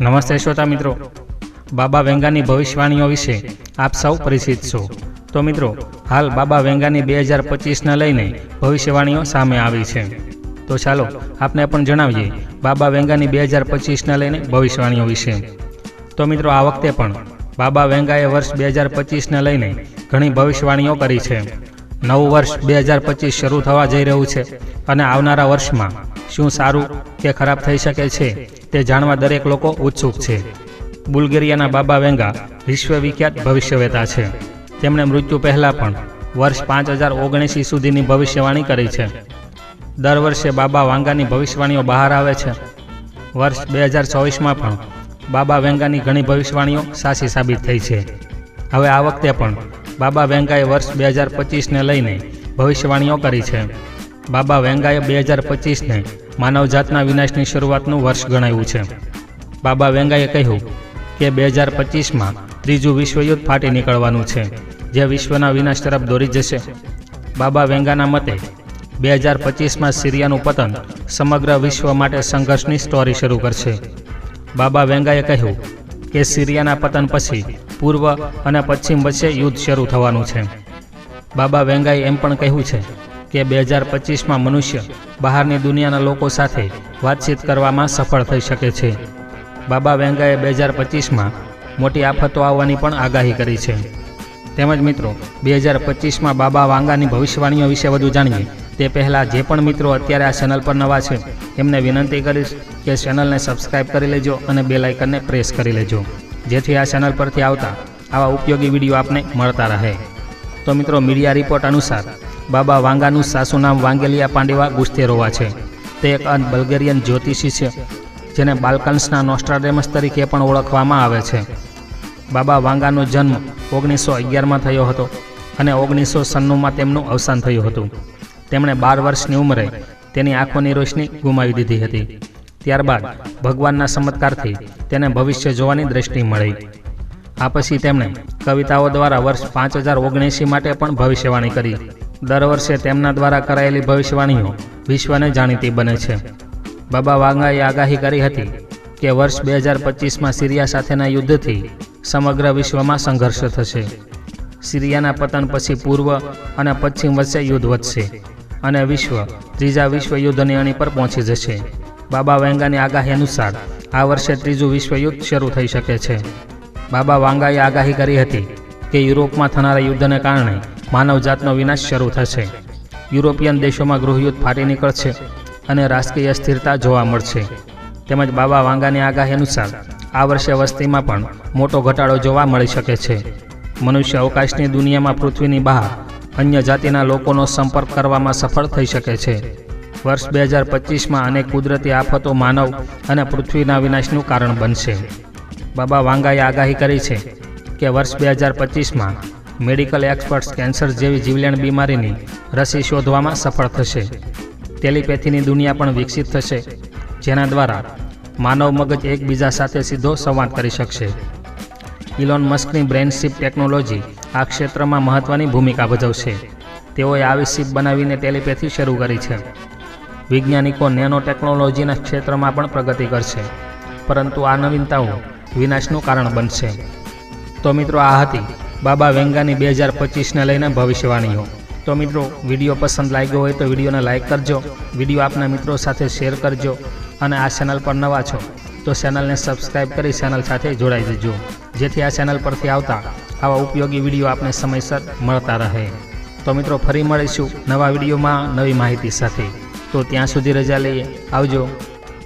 નમસ્તે શ્રોતા મિત્રો. બાબા વેંગાની ભવિષ્યવાણીઓ વિશે આપ સૌ પરિચિત છો. તો મિત્રો, હાલ બાબા વેંગાની બે હજાર પચીસને લઈને ભવિષ્યવાણીઓ સામે આવી છે. તો ચાલો, આપને પણ જણાવીએ બાબા વેંગાની બે હજાર પચીસને લઈને ભવિષ્યવાણીઓ વિશે. તો મિત્રો, આ વખતે પણ બાબા વેંગાએ વર્ષ બે હજાર પચીસને લઈને ઘણી ભવિષ્યવાણીઓ કરી છે. નવું વર્ષ બે હજાર પચીસ શરૂ થવા જઈ રહ્યું છે અને આવનારા વર્ષમાં શું સારું કે ખરાબ થઈ શકે છે તે જાણવા દરેક લોકો ઉત્સુક છે. બુલ્ગેરિયાના બાબા વેંગા વિશ્વવિખ્યાત ભવિષ્યવેતા છે. તેમણે મૃત્યુ પહેલાં પણ વર્ષ પાંચ હજાર ઓગણીસી સુધીની ભવિષ્યવાણી કરી છે. દર વર્ષે બાબા વાંગાની ભવિષ્યવાણીઓ બહાર આવે છે. વર્ષ બે હજાર ચોવીસમાં પણ બાબા વેંગાની ઘણી ભવિષ્યવાણીઓ સાચી સાબિત થઈ છે. હવે આ વખતે પણ બાબા વેંગાએ વર્ષ બે હજાર પચીસને લઈને ભવિષ્યવાણીઓ કરી છે. બાબા વેંગાએ બે હજાર પચીસને માનવજાતના વિનાશની શરૂઆતનું વર્ષ ગણાવ્યું છે. બાબા વેંગાએ કહ્યું કે બે હજાર પચીસમાં ત્રીજું વિશ્વયુદ્ધ ફાટી નીકળવાનું છે, જે વિશ્વના વિનાશ તરફ દોરી જશે. બાબા વેંગાના મતે, બે હજાર પચીસમાં સિરિયાનું પતન સમગ્ર વિશ્વ માટે સંઘર્ષની સ્ટોરી શરૂ કરશે. બાબા વેંગાએ કહ્યું કે સિરિયાના પતન પછી પૂર્વ અને પશ્ચિમ વચ્ચે યુદ્ધ શરૂ થવાનું છે. બાબા વેંગાએ એમ પણ કહ્યું છે કે બે હજાર પચીસમાં મનુષ્ય બહારની દુનિયાના લોકો સાથે વાતચીત કરવામાં સફળ થઈ શકે છે. બાબા વેંગાએ બે હજાર પચીસમાં મોટી આફતો આવવાની પણ આગાહી કરી છે. તેમજ મિત્રો, બે હજાર પચીસમાં બાબા વાંગાની ભવિષ્યવાણીઓ વિશે વધુ જાણીએ. તે પહેલાં જે પણ મિત્રો અત્યારે આ ચેનલ પર નવા છે, એમને વિનંતી કરીશ કે ચેનલને સબસ્ક્રાઇબ કરી લેજો અને બે લાઇકનને પ્રેસ કરી લેજો. જેથી આ ચેનલ પરથી આવતા આવા ઉપયોગી વીડિયો આપને મળતા રહે. તો મિત્રો, મીડિયા રિપોર્ટ અનુસાર બાબા વાંગાનું સાસુ નામ વાંગેલિયા પાંડેવા ગુસ્તેરોવા છે. તે એક અન બલ્ગેરિયન જ્યોતિષી છે, જેને બાલ્કન્સના નોસ્ટ્રાડેમસ તરીકે પણ ઓળખવામાં આવે છે. બાબા વાંગાનો જન્મ ઓગણીસો અગિયારમાં થયો હતો અને ઓગણીસો સન્નુંમાં તેમનું અવસાન થયું હતું. તેમણે બાર વર્ષની ઉંમરે તેની આંખોની રોશની ગુમાવી દીધી હતી. ત્યારબાદ ભગવાનના ચમત્કારથી તેને ભવિષ્ય જોવાની દ્રષ્ટિ મળી. આ પછી તેમણે કવિતાઓ દ્વારા વર્ષ પાંચ હજાર ઓગણીસી માટે પણ ભવિષ્યવાણી કરી. દર વર્ષે તેમના દ્વારા કરાયેલી ભવિષ્યવાણીઓ વિશ્વને જાણીતી બને છે. બાબા વાંગાએ આગાહી કરી હતી કે વર્ષ બે હજાર પચીસમાં સિરિયા સાથેના યુદ્ધથી સમગ્ર વિશ્વમાં સંઘર્ષ થશે. સિરિયાના પતન પછી પૂર્વ અને પશ્ચિમ વચ્ચે યુદ્ધ વધશે અને વિશ્વ ત્રીજા વિશ્વ યુદ્ધની અણી પર પહોંચી જશે. બાબા વાંગાની આગાહી અનુસાર આ વર્ષે ત્રીજું વિશ્વયુદ્ધ શરૂ થઈ શકે છે. બાબા વાંગાએ આગાહી કરી હતી કે યુરોપમાં થનારા યુદ્ધને કારણે માનવજાતનો વિનાશ શરૂ થશે. યુરોપિયન દેશોમાં ગૃહયુદ્ધ ફાટી નીકળશે અને રાજકીય સ્થિરતા જોવા મળશે. તેમજ બાબા વાંગાની આગાહી અનુસાર, આ વર્ષે વસ્તીમાં પણ મોટો ઘટાડો જોવા મળી શકે છે. મનુષ્ય અવકાશની દુનિયામાં પૃથ્વીની બહાર અન્ય જાતિના લોકોનો સંપર્ક કરવામાં સફળ થઈ શકે છે. વર્ષ બે હજાર પચીસમાં અનેક કુદરતી આફતો માનવ અને પૃથ્વીના વિનાશનું કારણ બનશે. બાબા વાંગાએ આગાહી કરી છે કે વર્ષ બે હજાર પચીસમાં મેડિકલ એક્સપર્ટ્સ કેન્સર જેવી જીવલેણ બીમારીની રસી શોધવામાં સફળ થશે. ટેલિપેથીની દુનિયા પણ વિકસિત થશે, જેના દ્વારા માનવ મગજ એકબીજા સાથે સીધો સંવાદ કરી શકશે. ઇલોન મસ્કની બ્રેનશીપ ટેકનોલોજી આ ક્ષેત્રમાં મહત્ત્વની ભૂમિકા ભજવશે. તેઓએ આવી શીપ બનાવીને ટેલિપેથી શરૂ કરી છે. વૈજ્ઞાનિકો નેનો ટેકનોલોજીના ક્ષેત્રમાં પણ પ્રગતિ કરશે, પરંતુ આ નવીનતાઓ વિનાશનું કારણ બનશે. તો મિત્રો, આ હતી બાબા વેંગાની બે હજાર પચીસને લઈને ભવિષ્યવાણીઓ તો મિત્રો, વીડિયો પસંદ લાગ્યો હોય તો વિડીયોને લાઇક કરજો, વીડિયો આપના મિત્રો સાથે શેર કરજો અને આ ચેનલ પર નવા છો, તો ચેનલને સબસ્ક્રાઈબ કરી ચેનલ સાથે જોડાઈ દેજો. જેથી આ ચેનલ પરથી આવતા આવા ઉપયોગી વીડિયો આપને સમયસર મળતા રહે. તો મિત્રો, ફરી મળીશું નવા વિડીયોમાં નવી માહિતી સાથે. તો ત્યાં સુધી રજા લઈએ. આવજો.